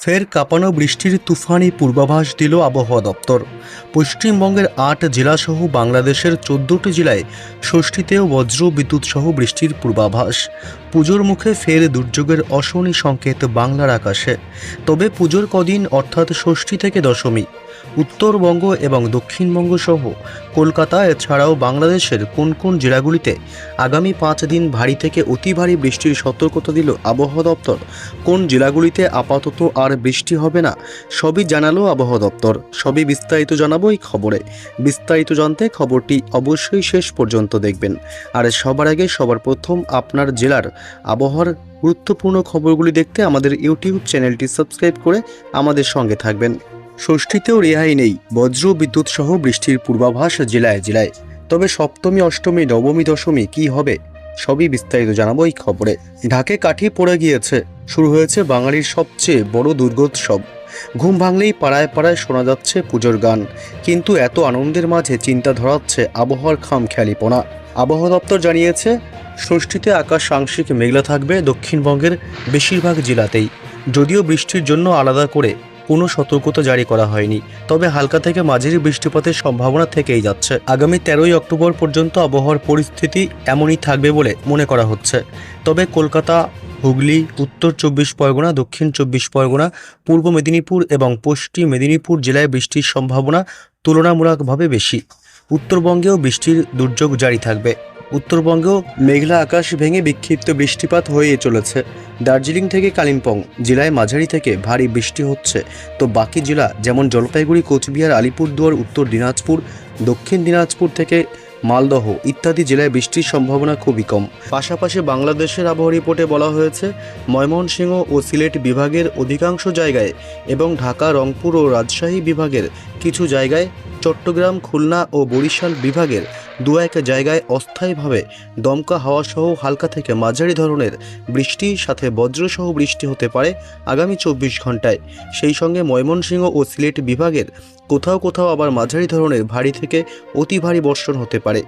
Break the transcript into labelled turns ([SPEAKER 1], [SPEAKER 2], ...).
[SPEAKER 1] ফের কাঁপানো বৃষ্টির তুফানি পূর্বাভাস দিল আবহাওয়া দপ্তর। পশ্চিমবঙ্গের আট জেলাসহ বাংলাদেশের চোদ্দটি জেলায় ষষ্ঠীতেও বজ্র বিদ্যুৎ সহ বৃষ্টির পূর্বাভাস। পুজোর মুখে ফের দুর্যোগের অশনি সংকেত বাংলার আকাশে। তবে পুজোর কদিন অর্থাৎ ষষ্ঠী থেকে দশমী। উত্তরবঙ্গ এবং দক্ষিণবঙ্গ সহ কলকাতা, এছাড়াও বাংলাদেশের কোন কোন জেলাগুলিতে আগামী পাঁচ দিন ভারী থেকে অতি ভারী বৃষ্টির সতর্কতা দিল আবহাওয়া দপ্তর? কোন জেলাগুলিতে আপাতত আর বৃষ্টি হবে না? সবই জানালো আবহাওয়া দপ্তর। সবই বিস্তারিত জানাব এই খবরে। বিস্তারিত জানতে খবরটি অবশ্যই শেষ পর্যন্ত দেখবেন। আর সবার আগে সবার প্রথম আপনার জেলার আবহাওয়ার গুরুত্বপূর্ণ খবরগুলি দেখতে আমাদের ইউটিউব চ্যানেলটি সাবস্ক্রাইব করে আমাদের সঙ্গে থাকবেন। ষষ্ঠীতেও রেহাই নেই। বজ্র বিদ্যুৎ সহ বৃষ্টির পূর্বাভাস জেলায় জেলায়। তবে সপ্তমী, অষ্টমী, নবমী, দশমী কি হবে, সবই বিস্তারিত জানাব এই খবরে। ঢাকে কাঠি পড়ে গিয়েছে। শুরু হয়েছে বাঙালির সবচেয়ে বড় দুর্গোৎসব। ঘুম ভাঙলেই পাড়ায় পাড়ায় শোনা যাচ্ছে পুজোর গান। কিন্তু এত আনন্দের মাঝে চিন্তা ধরাচ্ছে আবহাওয়ার খাম খেয়ালিপনা আবহাওয়া দপ্তর জানিয়েছে, ষষ্ঠীতে আকাশ আংশিক মেঘলা থাকবে দক্ষিণবঙ্গের বেশিরভাগ জেলাতেই। যদিও বৃষ্টির জন্য আলাদা করে কোনো সতর্কতা জারি করা হয়নি। তবে হালকা থেকে মাঝারি বৃষ্টিপাতের সম্ভাবনা থেকেই যাচ্ছে। আগামী তেরোই অক্টোবর পর্যন্ত আবহাওয়ার পরিস্থিতি এমনই থাকবে বলে মনে করা হচ্ছে। তবে কলকাতা, হুগলি, উত্তর চব্বিশ পরগনা, দক্ষিণ চব্বিশ পরগনা, পূর্ব মেদিনীপুর এবং পশ্চিম মেদিনীপুর জেলায় বৃষ্টির সম্ভাবনা তুলনামূলকভাবে বেশি। উত্তরবঙ্গেও বৃষ্টির দুর্যোগ জারি থাকবে। উত্তরবঙ্গেও মেঘলা আকাশ ভেঙে বিক্ষিপ্ত বৃষ্টিপাত হয়ে চলেছে। দার্জিলিং থেকে কালিম্পং, জেলায় মাঝারি থেকে ভারী বৃষ্টি হচ্ছে। তো বাকি জেলা, যেমন জলপাইগুড়ি, কোচবিহার, আলিপুরদুয়ার, উত্তর দিনাজপুর, দক্ষিণ দিনাজপুর থেকে মালদহ ইত্যাদি জেলায় বৃষ্টির সম্ভাবনা খুবই কম। পাশাপাশি বাংলাদেশের আবহাওয়া রিপোর্টে বলা হয়েছে, ময়মনসিংহ ও সিলেট বিভাগের অধিকাংশ জায়গায় এবং ঢাকা, রংপুর ও রাজশাহী বিভাগের কিছু জায়গায় চট্টগ্রাম, খুলনা ও বরিশাল বিভাগের দু এক জায়গায় অস্থায়ীভাবে দমকা হাওয়াসহ হালকা থেকে মাঝারি ধরনের বৃষ্টির সাথে বজ্রসহ বৃষ্টি হতে পারে আগামী চব্বিশ ঘন্টায় সেই সঙ্গে ময়মনসিংহ ও সিলেট বিভাগের কোথাও কোথাও আবার মাঝারি ধরনের ভারী থেকে অতি ভারী বর্ষণ হতে পারে।